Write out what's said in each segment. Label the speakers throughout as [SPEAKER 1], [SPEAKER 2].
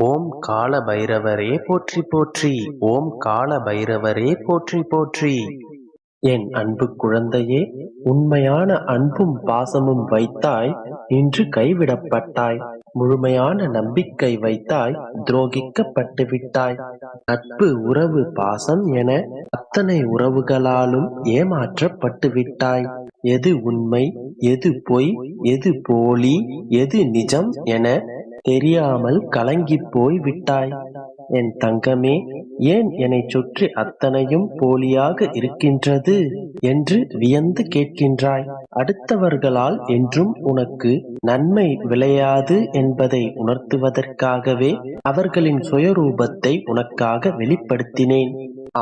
[SPEAKER 1] ஓம் கால பைரவரே போற்றி போற்றி. ஓம் கால பைரவரே போற்றி போற்றி. என் அன்பு குழந்தையே உண்மையான அன்பும் பாசமும் வைத்தாய் இன்று கைவிடப்பட்டாய். முழுமையான நம்பிக்கை வைத்தாய் துரோகிக்கப்பட்டு விட்டாய் நட்பு உறவு பாசம் என அத்தனை உறவுகளாலும் ஏமாற்றப்பட்டு விட்டாய் எது உண்மை எது பொய் எது போலி எது நிஜம் என தெரியாமல் கலங்கிப் போய் விட்டாய் என் தங்கமே ஏன் என்னை சுற்றி அத்தனையும் போலியாக இருக்கின்றது என்று வியந்து கேட்கின்றாய். அடுத்தவர்களால் என்றும் உனக்கு நன்மை விளையாது என்பதை உணர்த்துவதற்காகவே அவர்களின் சுயரூபத்தை உனக்காக வெளிப்படுத்தினேன்.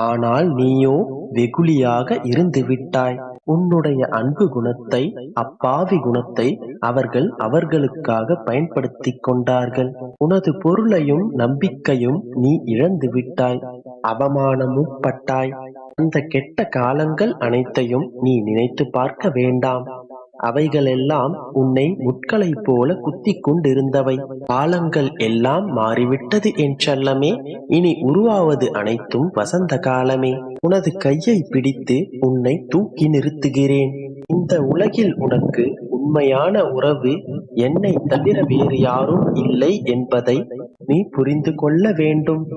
[SPEAKER 1] ஆனால் நீயோ வெகுளியாக இருந்து விட்டாய் உன்னுடைய அன்பு குணத்தை அப்பாவி குணத்தை அவர்கள் அவர்களுக்காக பயன்படுத்திக் கொண்டார்கள். உனது பொருளையும் நம்பிக்கையும் நீ இழந்து விட்டாய். அவமானமும் பட்டாய். அந்த கெட்ட காலங்கள் அனைத்தையும் நீ நினைத்து பார்க்க வேண்டாம். அவைகளெல்லாம் உன்னை முட்களைப் போல குத்திக் கொண்டிருந்தவை காலங்கள் எல்லாம் மாறிவிட்டது என் செல்லமே. இனி உருவாவது அனைத்தும் வசந்த காலமே. உனது கையை பிடித்து உன்னை தூக்கி நிறுத்துகிறேன். இந்த உலகில் உனக்கு உண்மையான உறவு என்னை தவிர வேறு யாரும் இல்லை என்பதை நீ புரிந்து கொள்ள வேண்டும்.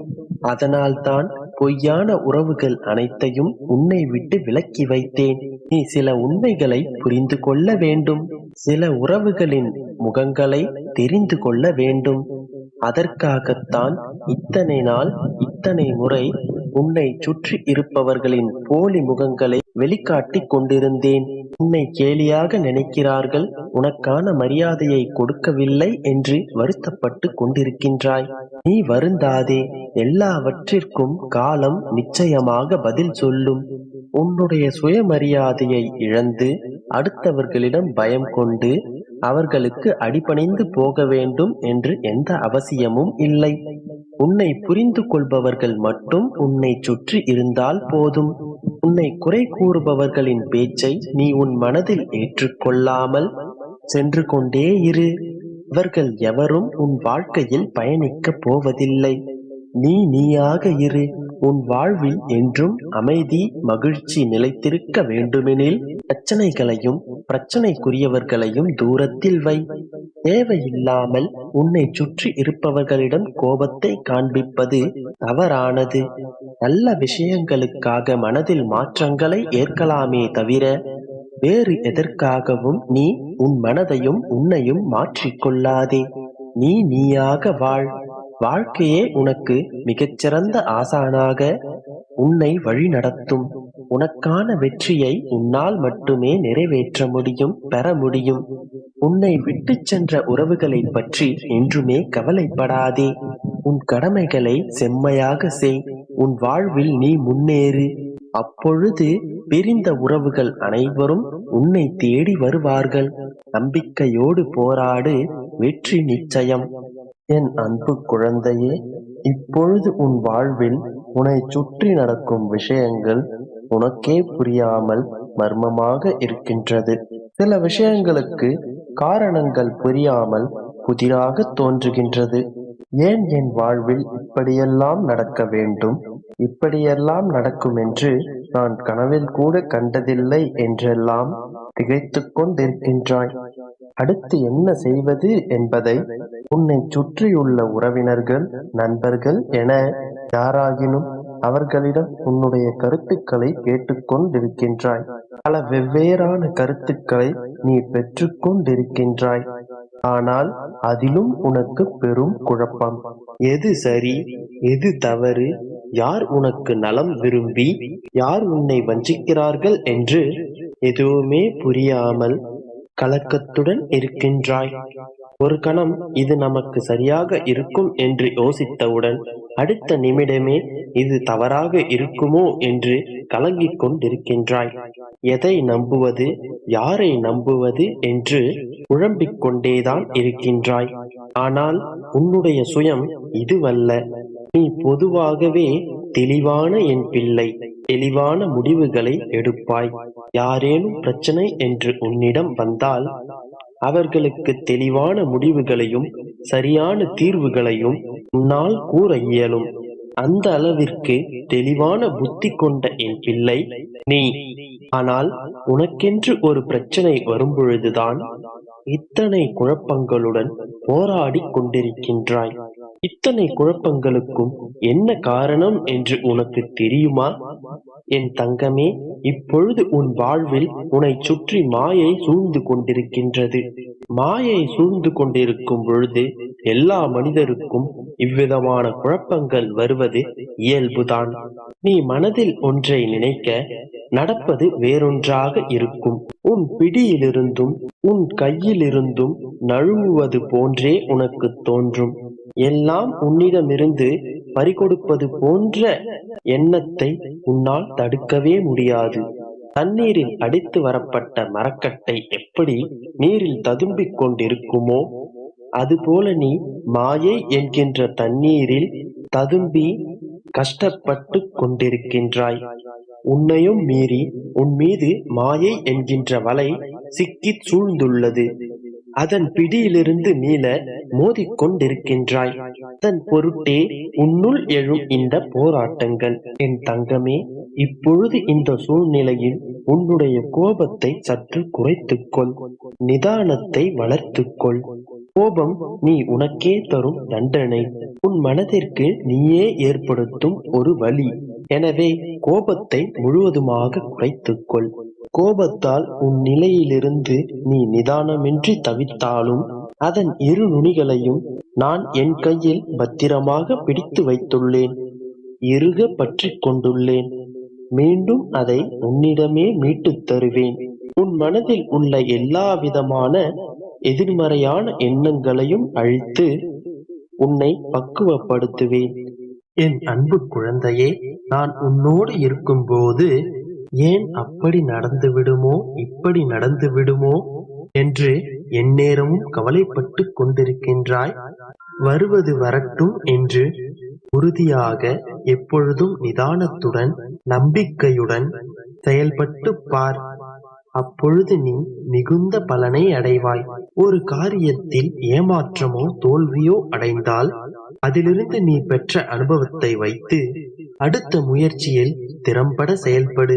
[SPEAKER 1] அதனால்தான் பொய்யான உறவுகள் அனைத்தையும் உன்னை விட்டு விலக்கி வைத்தேன். நீ சில உண்மைகளை புரிந்து கொள்ள வேண்டும். சில உறவுகளின் முகங்களை தெரிந்து கொள்ள வேண்டும். அதற்காகத்தான் இத்தனை நாள் இத்தனை முறை உன்னை சுற்றி இருப்பவர்களின் போலி முகங்களை வெளிக்காட்டிக் கொண்டிருந்தேன். உன்னை கேலியாக நினைக்கிறார்கள். உனக்கான மரியாதையை கொடுக்கவில்லை என்று வருத்தப்பட்டு கொண்டிருக்கின்றாய். நீ வருந்தாதே. எல்லாவற்றிற்கும் காலம் நிச்சயமாக பதில் சொல்லும். உன்னுடைய சுயமரியாதையை இழந்து அடுத்தவர்களிடம் பயம் கொண்டு அவர்களுக்கு அடிபணிந்து போக வேண்டும் என்று எந்த அவசியமும் இல்லை. உன்னை புரிந்து கொள்பவர்கள் மட்டும் உன்னை சுற்றி இருந்தால் போதும். உன்னை குறை கூறுபவர்களின் பேச்சை நீ உன் மனதில் ஏற்றுக்கொள்ளாமல் சென்று கொண்டே இரு. இவர்கள் எவரும் உன் வாழ்க்கையில் பயணிக்கப் போவதில்லை. நீ நீயாக இரு. உன் வாழ்வில் என்றும் அமைதி மகிழ்ச்சி நிலைத்திருக்க வேண்டுமெனில் பிரச்சனைகளையும் பிரச்சனைக்குரியவர்களையும் தூரத்தில் வை. தேவையில்லாமல் உன்னை சுற்றி இருப்பவர்களிடம் கோபத்தை காண்பிப்பது தவறானது. நல்ல விஷயங்களுக்காக மனதில் மாற்றங்களை ஏற்கலாமே தவிர வேறு எதற்காகவும் நீ உன் மனதையும் உன்னையும் மாற்றிக்கொள்ளாதே. நீ நீயாக வாழ். வாழ்க்கையே உனக்கு மிகச்சிறந்த ஆசானாக உன்னை வழி நடத்தும். உனக்கான வெற்றியை உன்னால் மட்டுமே நிறைவேற்ற முடியும் பெற முடியும். உன்னை விட்டு சென்ற உறவுகளை பற்றி என்றுமே கவலைப்படாதே. உன் கடமைகளை செம்மையாக செய். உன் வாழ்வில் நீ முன்னேறு. அப்பொழுது பிரிந்த உறவுகள் அனைவரும் உன்னை தேடி வருவார்கள். நம்பிக்கையோடு போராடு. வெற்றி நிச்சயம். என் அன்பு குழந்தையே இப்பொழுது உன் வாழ்வில் உன்னை சுற்றி நடக்கும் விஷயங்கள் உனக்கே புரியாமல் மர்மமாக இருக்கின்றது. சில விஷயங்களுக்கு காரணங்கள் புரியாமல் புதிராக தோன்றுகின்றது. ஏன் என் வாழ்வில் இப்படியெல்லாம் நடக்க வேண்டும்? இப்படியெல்லாம் நடக்கும் என்று நான் கனவில் கூட கண்டதில்லை என்றெல்லாம் திகைத்துக் கொண்டிருக்கின்றாய். அடுத்து என்ன செய்வது என்பதை உன்னை சுற்றியுள்ள உறவினர்கள் நண்பர்கள் என யாராகினும் அவர்களிடம் உன்னுடைய கருத்துக்களை கேட்டுக்கொண்டிருக்கின்றாய். பல வெவ்வேறான கருத்துக்களை நீ பெற்றுக்கொண்டிருக்கின்றாய். ஆனால் அதிலும் உனக்கு பெரும் குழப்பம். எது சரி எது தவறு யார் உனக்கு நலம் விரும்பி யார் உன்னை வஞ்சிக்கிறார்கள் என்று எதுவுமே புரியாமல் கலக்கத்துடன் இருக்கின்றாய். ஒரு கணம் இது நமக்கு சரியாக இருக்கும் என்று யோசித்தவுடன் அடுத்த நிமிடமே இது தவறாக இருக்குமோ என்று கலங்கிக் கொண்டிருக்கின்றாய். எதை நம்புவது யாரை நம்புவது என்று குழம்பிக் கொண்டேதான் இருக்கின்றாய். ஆனால் உன்னுடைய சுயம் இதுவல்ல. நீ பொதுவாகவே தெளிவான என் பிள்ளை தெளிவான முடிவுகளை எடுப்பாய். யாரேனும் பிரச்சனை என்று உன்னிடம் வந்தால் அவர்களுக்கு தெளிவான முடிவுகளையும் சரியான தீர்வுகளையும் உன்னால் கூற இயலும். அந்த அளவிற்கு தெளிவான புத்தி கொண்ட என் பிள்ளை நீ. ஆனால் உனக்கென்று ஒரு பிரச்சனை வரும்பொழுதுதான் இத்தனை குழப்பங்களுடன் போராடிக் கொண்டிருக்கின்றாய். இத்தனை குழப்பங்களுக்கும் என்ன காரணம் என்று உனக்கு தெரியுமா? என் தங்கமே இப்பொழுது உன் வாழ்வில் உன்னை சுற்றி மாயை சூழ்ந்து கொண்டிருக்கின்றது. மாயை சூழ்ந்து கொண்டிருக்கும் பொழுது எல்லா மனிதருக்கும் இவ்விதமான குழப்பங்கள் வருவது இயல்புதான். நீ மனதில் ஒன்றை நினைக்க நடப்பது வேறொன்றாக இருக்கும். உன் பிடியிலிருந்தும் உன் கையிலிருந்தும் நழுவுவது போன்றே உனக்கு தோன்றும். எல்லாம் உன்னிடமிருந்து பறிகொடுப்பது போன்ற எண்ணத்தை உன்னால் தடுக்கவே முடியாது. தண்ணீரில் அடித்து வரப்பட்ட மரக்கட்டை எப்படி நீரில் ததும்பிக் கொண்டிருக்குமோ அதுபோல நீ மாயை என்கின்ற தண்ணீரில் ததும்பி கஷ்டப்பட்டு கொண்டிருக்கின்றாய். உன்னையும் மீறி உன் மீது மாயை என்கின்ற வலை சிக்கிச் சூழ்ந்துள்ளது. அதன் பிடியிலிருந்து மீள மோதிக்கொண்டிருக்கின்றாய். அதன் பொருட்டே உன்னுள் எழும் இந்த போராட்டங்கள். என் தங்கமே இப்பொழுது இந்த சூழ்நிலையில் உன்னுடைய கோபத்தை சற்று குறைத்துக்கொள். நிதானத்தை வளர்த்துக்கொள். கோபம் நீ உனக்கே தரும் தண்டனை. உன் மனதிற்கு நீயே ஏற்படுத்தும் ஒரு வழி. எனவே கோபத்தை முழுவதுமாக குறைத்துக்கொள். கோபத்தால் உன் நிலையிலிருந்து நீ நிதானமின்றி தவித்தாலும் அதன் இரு நுனிகளையும் நான் என் கையில் பத்திரமாக பிடித்து வைத்துள்ளேன் இறுக பற்றி கொண்டுள்ளேன். மீண்டும் அதை உன்னிடமே மீட்டுத் தருவேன். உன் மனதில் உள்ள எல்லா விதமான எதிர்மறையான எண்ணங்களையும் அழித்து உன்னை பக்குவப்படுத்துவேன். என் அன்பு குழந்தையே நான் உன்னோடு இருக்கும்போது ஏன் அப்படி நடந்து விடுமோ? இப்படி நடந்து விடுமோ? என்று எந்நேரமும் கவலைப்பட்டு கொண்டிருக்கின்றாய். வருவது வரட்டும் என்று உறுதியாக எப்பொழுதும் நிதானத்துடன் நம்பிக்கையுடன் செயல்பட்டு பார். அப்பொழுது நீ மிகுந்த பலனை அடைவாய். ஒரு காரியத்தில் ஏமாற்றமோ தோல்வியோ அடைந்தால் அதிலிருந்து நீ பெற்ற அனுபவத்தை வைத்து அடுத்த முயற்சியில் திறம்பட செயல்படு.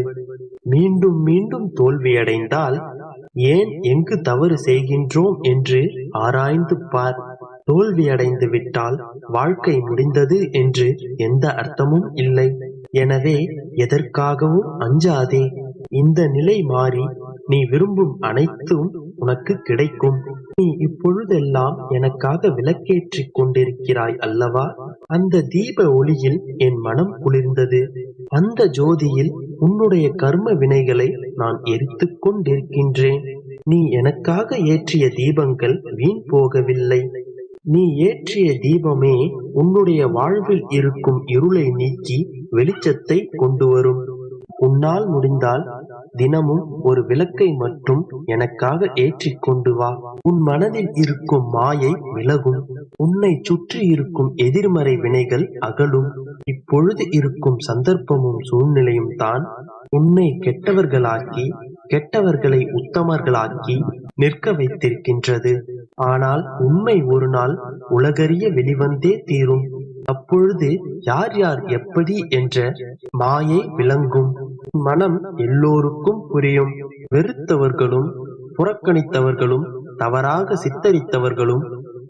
[SPEAKER 1] மீண்டும் மீண்டும் தோல்வியடைந்தால் ஏன் எங்கு தவறு செய்கின்றோம் என்று ஆராய்ந்து பார். தோல்வியடைந்து விட்டால் வாழ்க்கை முடிந்தது என்று எந்த அர்த்தமும் இல்லை. எனவே எதற்காகவும் அஞ்சாதே. இந்த நிலை மாறி நீ விரும்பும் அனைத்தும் உனக்கு கிடைக்கும். நீ இப்பொழுதெல்லாம் எனக்காக விளக்கேற்றிக் கொண்டிருக்கிறாய் அல்லவா? அந்த தீப ஒளியில் என் மனம் குளிர்ந்தது. அந்த ஜோதியில் உன்னுடைய கர்ம வினைகளை நான் எரித்து கொண்டிருக்கின்றேன். நீ எனக்காக ஏற்றிய தீபங்கள் வீண் போகவில்லை. நீ ஏற்றிய தீபமே உன்னுடைய வாழ்வில் இருக்கும் இருளை நீக்கி வெளிச்சத்தை கொண்டு வரும். உன்னால் முடிந்தால் தினமும் ஒரு விளக்கை மட்டும் எனக்காக ஏற்றிக் கொண்டு வா. உன் மனதில் இருக்கும் மாயை விலகும் உன்னை சுற்றி இருக்கும் எதிர்மறை வினைகள் அகலும். இப்பொழுது இருக்கும் சந்தர்ப்பமும் சூழ்நிலையும் தான் உன்னை கெட்டவர்களாக்கி கெட்டவர்களை உத்தமர்களாக்கி நிற்க வைத்திருக்கின்றது. ஆனால் உண்மை ஒரு நாள் உலகறிய வெளிவந்தே தீரும். அப்பொழுது யார் யார் எப்படி என்ற மாயை விளங்கும். மனம் எல்லோருக்கும் புரியும். வெறுத்தவர்களும் புறக்கணித்தவர்களும் தவறாக சித்தரித்தவர்களும்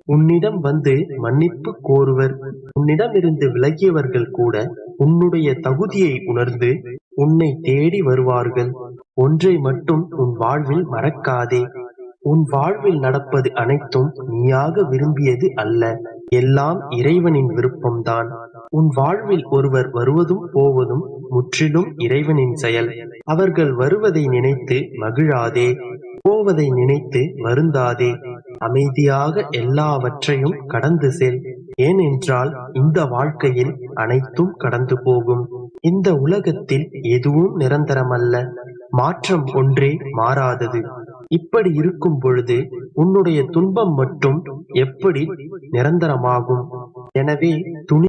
[SPEAKER 1] உன்னிடம் வந்து மன்னிப்பு கோருவர். உன்னிடமிருந்து விலகியவர்கள் கூட உன்னுடைய தகுதியை உணர்ந்து உன்னை தேடி வருவார்கள். ஒன்றை மட்டும் உன் வாழ்வில் மறக்காதே. உன் வாழ்வில் நடப்பது அனைத்தும் நீயாக விரும்பியது அல்ல. எல்லாம் இறைவனின் விருப்பம்தான். உன் வாழ்வில் ஒருவர் வருவதும் போவதும் முற்றிலும் இறைவனின் செயல். அவர்கள் வருவதை நினைத்து மகிழாதே. போவதை நினைத்து வருந்தாதே. அமைதியாக எல்லாவற்றையும் கடந்து செல். ஏனென்றால் இந்த வாழ்க்கையில் அனைத்தும் கடந்து போகும். இந்த உலகத்தில் எதுவும் நிரந்தரமல்ல. மாற்றம் ஒன்றே மாறாதது. இப்படி இருக்கும் பொழுது உன்னுடைய துன்பம் மட்டும் எப்படி நிரந்தரமாகும்? எனவே துணி